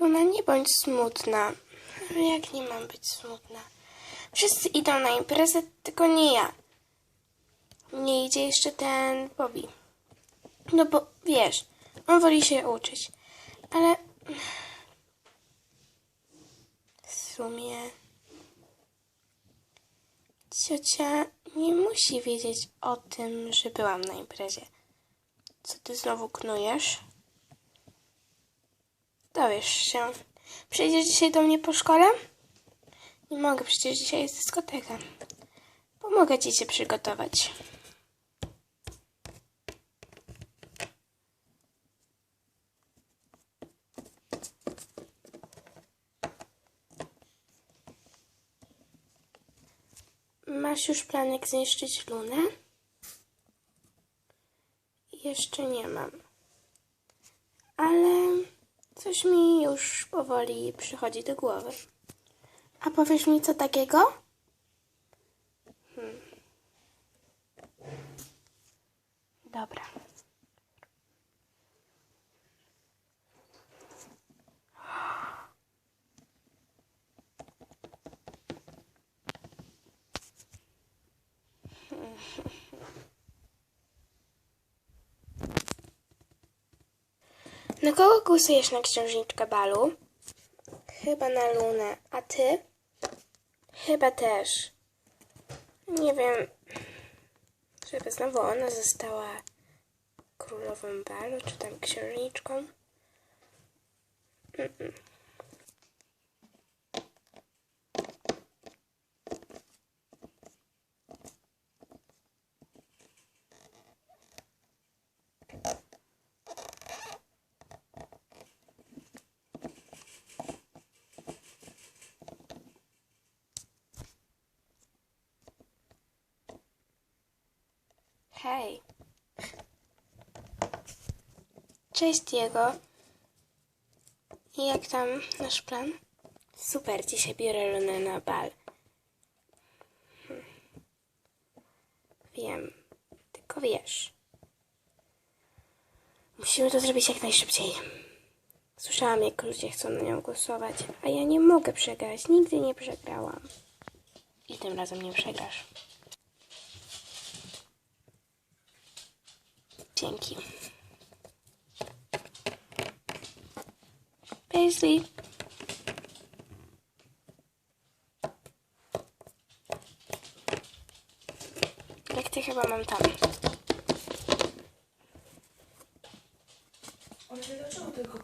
Luna, nie bądź smutna. Jak nie mam być smutna? Wszyscy idą na imprezę, tylko nie ja. Nie idzie jeszcze ten Bobby. No bo wiesz, on woli się uczyć. Ale w sumie ciocia nie musi wiedzieć o tym, że byłam na imprezie. Co ty znowu knujesz? Dowiesz się. Przyjdziesz dzisiaj do mnie po szkole? Nie mogę, przecież dzisiaj jest dyskoteka. Pomogę ci się przygotować. Masz już plan, jak zniszczyć Lunę? Jeszcze nie mam. Ale coś mi już powoli przychodzi do głowy. A powiesz mi co takiego? Hmm. Dobra. Na kogo głosujesz na księżniczkę balu? Chyba na Lunę. A ty? Chyba też. Nie wiem, żeby znowu ona została królową balu, czy tam księżniczką. Mm-mm. Hej. Cześć Diego. I jak tam nasz plan? Super, dzisiaj biorę Lunę na bal. Hmm. Wiem, tylko wiesz. Musimy to zrobić jak najszybciej. Słyszałam, jak ludzie chcą na nią głosować, a ja nie mogę przegrać. Nigdy nie przegrałam. I tym razem nie przegrasz. Dzięki. Paisley. Lekcję chyba mam tam. Ale dlaczego tylko